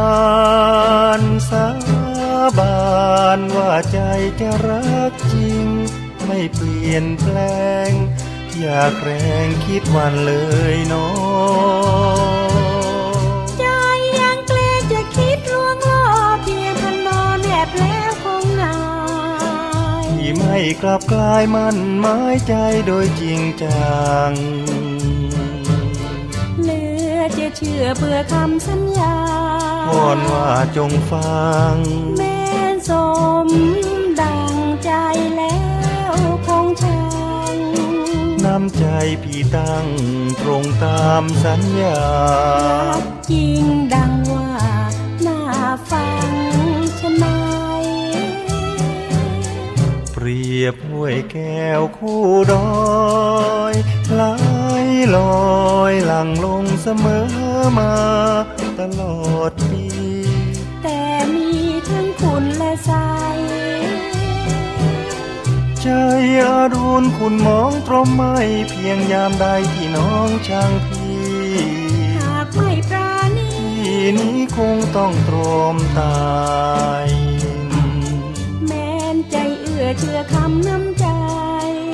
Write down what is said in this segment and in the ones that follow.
านสาบานว่าใจจะรักจริง ไม่เปลี่ยนแปลง อย่าแกล้งคิดวันเลยเน้อใจยังเกลจะคิดลวงล่อเพียงพันนอนแอบแล้วคงนายที่ไม่กลับกลายมันหมายใจโดยจริงจังเหลือ จะเชื่อเบื่อคำสัญญาวอนว่าจงฟัง แม้นสมดังใจแล้วคงชังน้ำใจพี่ตั้งตรงตามสัญญารักจริงดังว่าน่าฟังใช่ไหมเปรียบห้วยแก้วคู่ดอย เสมอมาตลอดปี แต่มีทั้งคุณและใส ใจอารุณคุณมองตรมไม่เพียงยามใดที่น้องช่างพี่หากไม่ปราณีที่นี้คงต้องตรมตาย แม้นใจเอื้อเชื่อคำน้ำใจ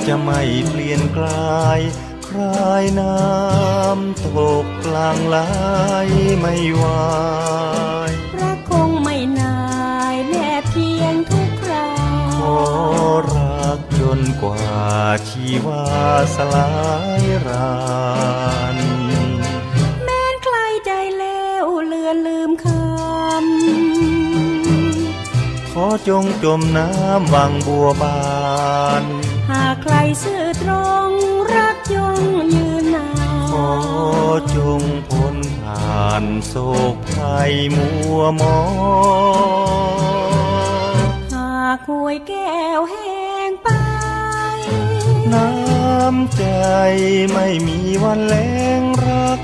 จะไม่เปลี่ยนกลาย คลายน้ำตกกลางไหลไม่ไหวรักคงไม่นายแนบเพียงทุกคราขอรักจนกว่าชีวาสลายรานแม้นใครใจแล้วเลือนลืมคขอจงจมน้ำวังบัวบานำหากใครซื่อตรงรัก ยงยืนนาขอจงพ้นผ่านโศกภัยมัวหมองหากหวยแก้วแห้งไป น้ำใจไม่มีวันแล้งรัก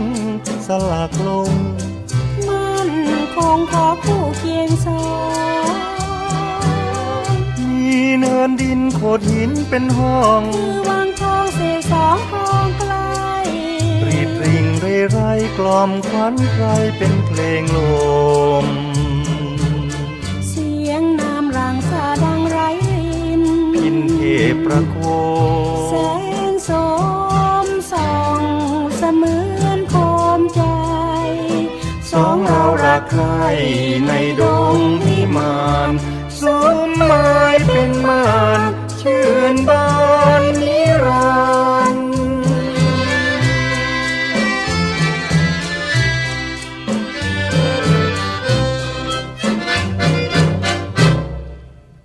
สลักลง มันคงขอคู่เคียงสองมีเนินดินโขดหินเป็นห้อง คือวังทองเสกสองคลองไกลรีดริงเรไรกล่อมควันใครเป็นเพลงลม เสียงน้ำรังสาดังไรรินพินเทพประโคแสงสมส่องเสมือนโคมใจ สองเรารักใครในดงพิมานสมหมายเป็นมานชื่นบา